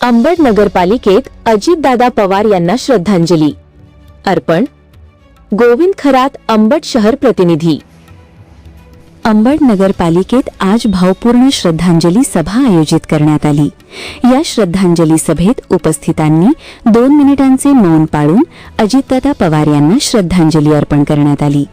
अंबड नगरपालिकेत अजितदादा पवार यांना श्रद्धांजली. अर्पण. गोविंद खरात अंबड शहर प्रतिनिधी. अंबड नगरपालिकेत आज भावपूर्ण श्रद्धांजली सभा आयोजित करण्यात आली. या श्रद्धांजली सभेत उपस्थितांनी दोन मिनिटांचे मौन पाळून अजितदादा पवार यांना श्रद्धांजली अर्पण करण्यात आली.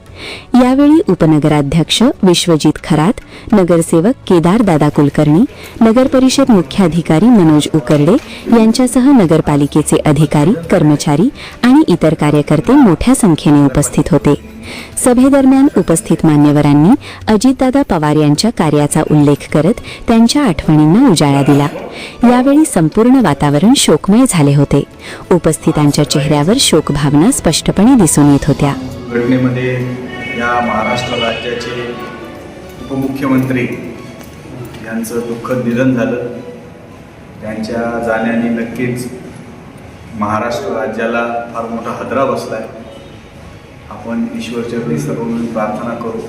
यावेळी उपनगराध्यक्ष विश्वजित खरात नगरसेवक केदार दादा कुलकर्णी नगरपरिषद मुख्याधिकारी मनोज उकरडे यांच्यासह नगरपालिकेचे अधिकारी कर्मचारी आणि इतर कार्यकर्ते मोठ्या संख्येने उपस्थित होते. सभेदरम्यान उपस्थित मान्यवरांनी अजितदादा पवार यांच्या कार्याचा उल्लेख करत त्यांच्या आठवणींना उजाळा दिला. यावेळी संपूर्ण वातावरण शोकमय झाले होते. उपस्थितांच्या चेहऱ्यावर शोकभावना स्पष्टपणे दिसून येत होत्या. घटनेमध्ये या महाराष्ट्र राज्याचे उपमुख्यमंत्री यांचं दुःखद निधन झालं. त्यांच्या जाण्याने नक्कीच महाराष्ट्र राज्याला फार मोठा हादरा बसला आहे आपण ईश्वरचरणी सर्व मिळून प्रार्थना करू.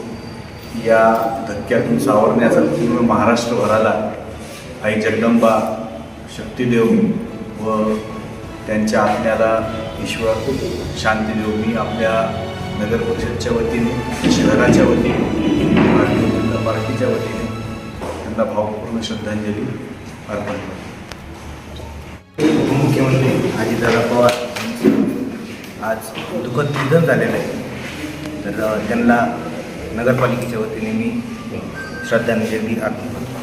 या धक्क्यातून सावरण्याचा पूर्ण महाराष्ट्रभराला आई जगदंबा शक्ती देऊन व त्यांच्या आत्म्याला ईश्वर शांती देऊ. मी आपल्या नगर परिषदच्या वतीने शहराच्या वतीने भारतीय जनता पार्टीच्या वतीने त्यांना भावपूर्ण श्रद्धांजली अर्पण करतो. उपमुख्यमंत्री अजितदादा पवार आज दुःखद निधन झालेलं आहे. तर त्यांना नगरपालिकेच्या वतीने मी श्रद्धांजली अर्पण करतो.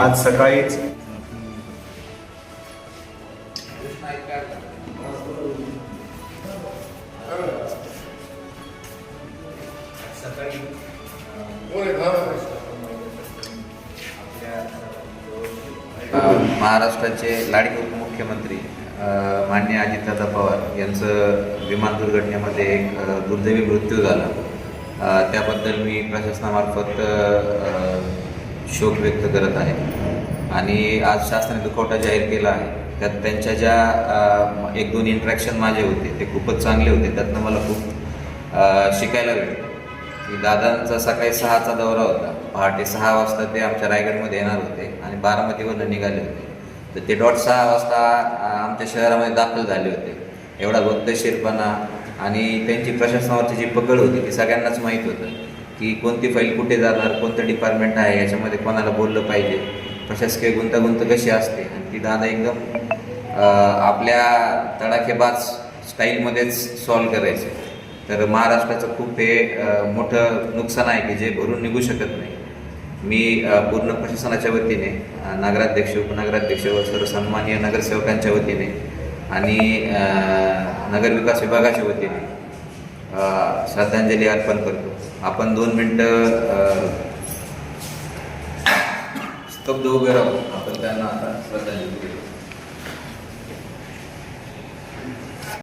आज सकाळीच सकाळी. महाराष्ट्राचे लाडके उपमुख्यमंत्री मान्य अजितदादा पवार यांचं विमान दुर्घटनेमध्ये एक दुर्दैवी मृत्यू झाला. त्याबद्दल मी प्रशासनामार्फत शोक व्यक्त करत आहे. आणि आज शासनाने दुखवटा जाहीर केला आहे त्यात त्यांच्या ज्या एक दोन इंट्रॅक्शन माझे होते ते खूपच चांगले होते त्यातनं मला खूप शिकायला भेटलं. की दादांचा सकाळी सहाचा दौरा होता. पहाटे सहा वाजता ते आमच्या रायगडमध्ये येणार होते आणि बारामतीवरनं निघाले होते. तर ते डॉट सहा वाजता आमच्या शहरामध्ये दाखल झाले होते. एवढा बद्धशीरपणा आणि त्यांची प्रशासनावरची जी पकड होती ती सगळ्यांनाच माहीत होतं की कोणती फाईल कुठे जाणार कोणतं डिपार्टमेंट आहे याच्यामध्ये कोणाला बोललं पाहिजे. प्रशासकीय गुंतागुंत कशी असते? आणि ती दादा एकदम आपल्या तडाखेबाज स्टाईलमध्येच सॉल्व करायचे. तर महाराष्ट्राचं खूप हे मोठं नुकसान आहे की जे भरून निघू शकत नाही. मी पूर्ण प्रशासनाच्या वतीने नगराध्यक्ष उपनगराध्यक्ष व सर्व सन्माननीय नगरसेवकांच्या वतीने आणि नगरविकास विभागाच्या वतीने श्रद्धांजली अर्पण करतो. आपण दोन मिनटं स्तब्ध उभे राहू. आपण त्यांना आता श्रद्धांजली देतो